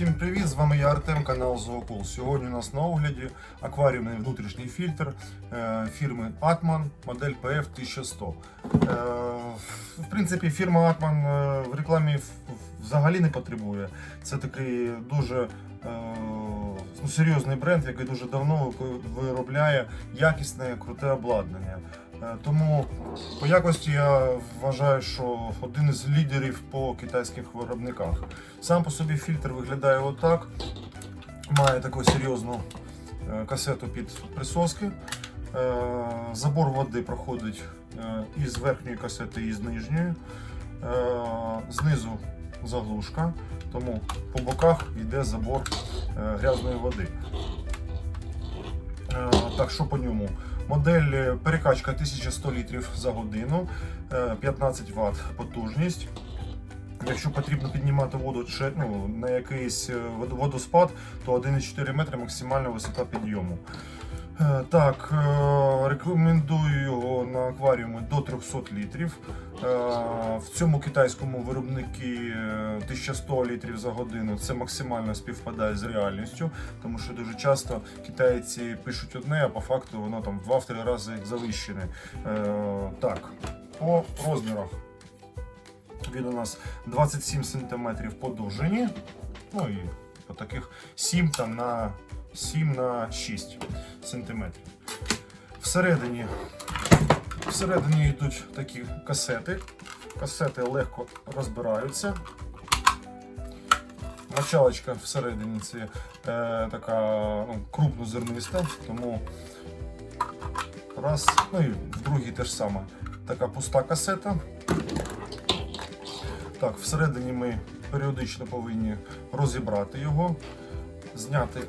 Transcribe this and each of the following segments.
Всім привіт! З вами я Артем, канал Зоокул. Сьогодні у нас на огляді акваріумний внутрішній фільтр е, фірми Atman, модель PF 1100. Е, В принципі, фірма Atman е, в рекламі взагалі не потребує. Це такий дуже ну, серйозний бренд, який дуже давно виробляє якісне, круте обладнання. Е, Тому по якості я вважаю, що один із лідерів по китайських виробниках. Сам по собі фільтр виглядає отак. Має таку серйозну е, касету під присоски. Е, Забор води проходить із верхньої касети і з нижньої. Знизу заглушка, тому по боках йде забор грязної води. Так, що по ньому? Модель е, перекачка 1100 літрів за годину, е, 15 Вт потужність. Якщо потрібно піднімати воду чи, ну, на якийсь е, водоспад, то 1,4 метри максимальна висота підйому. Е, Так, е, рекомендую його на акваріумі до 300 літрів. Е, В цьому китайському виробники е, 1100 літрів за годину це максимально співпадає з реальністю, тому що дуже часто китайці пишуть одне, а по факту воно там в 2-3 рази завищене. Так, по розмірах. Він у нас 27 см по. Ну і по таких 7 там на 7 на 6 см. Всередині, всередині йдуть такі касети. Касети легко розбираються. Началочка всередині це е, така ну, крупнозерниста, тому раз, ну і в другій теж саме. Така пуста касета. Так, всередині ми періодично повинні розібрати його, зняти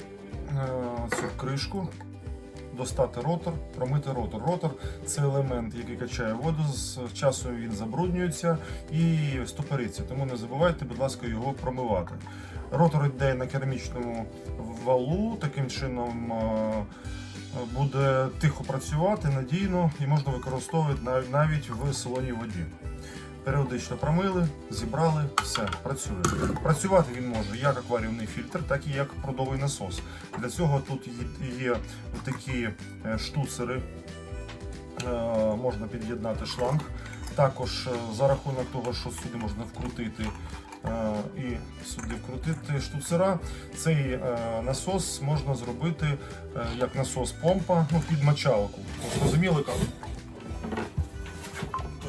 цю кришку, достати ротор, промити ротор. Ротор це елемент, який качає воду, з часом він забруднюється і стопориться. Тому не забувайте, будь ласка, його промивати. Ротор йде на керамічному валу, таким чином е, буде тихо працювати, надійно і можна використовувати навіть в солоній воді. Періодично промили, зібрали, все, працює. Працювати він може як акваріумний фільтр, так і як продовий насос. Для цього тут є- такі е, штуцери, е, можна під'єднати шланг. Також е, за рахунок того, що сюди можна вкрутити і сюди вкрутити штуцера, цей насос можна зробити як насос помпа ну, під мочалку. Зрозуміли як?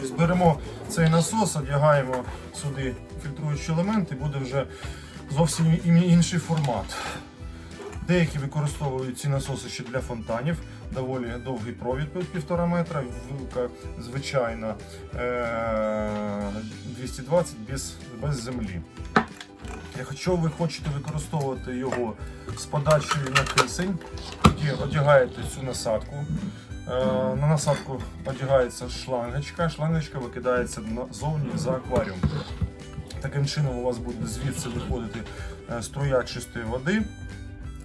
Тобто беремо цей насос, одягаємо сюди фільтруючий елемент і буде вже зовсім інший формат. Деякі використовують ці насоси ще для фонтанів, доволі довгий провід пів- півтора метра, вилка звичайна е, 220 без, без землі. Якщо ви хочете використовувати його з подачею на кисень, тоді одягаєте цю насадку. Е, На насадку одягається шлангочка, шлангочка викидається назовні за акваріум. Таким чином у вас буде звідси виходити е, струя чистої води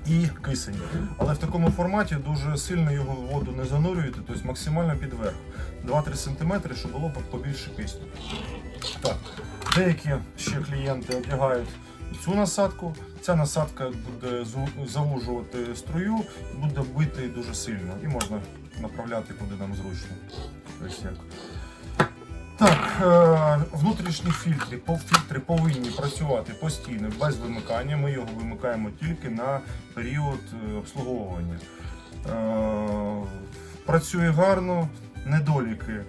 і кисень. Але в такому форматі дуже сильно його в воду не занурюєте, тобто максимально під верх. 2-3 см, щоб було побільше кисню. Так, деякі ще клієнти одягають цю насадку. Ця насадка буде завужувати струю, буде бити дуже сильно і можна направляти куди нам зручно. Ось як. Так, е, внутрішні фільтри, фільтри повинні працювати постійно без вимикання. Ми його вимикаємо тільки на період е, обслуговування. Е, працює гарно, недоліки.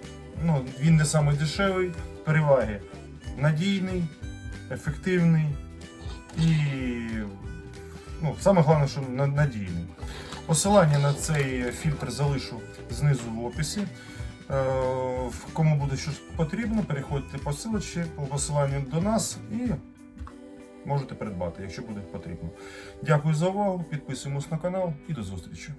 Ну, він не самий дешевий, переваги надійний, ефективний і ну, саме головне, що надійний. Посилання на цей фільтр залишу знизу в описі. Е, Кому буде щось потрібно, переходьте по ссылочці, по посиланню до нас і можете придбати, якщо буде потрібно. Дякую за увагу, підписуємось на канал і до зустрічі.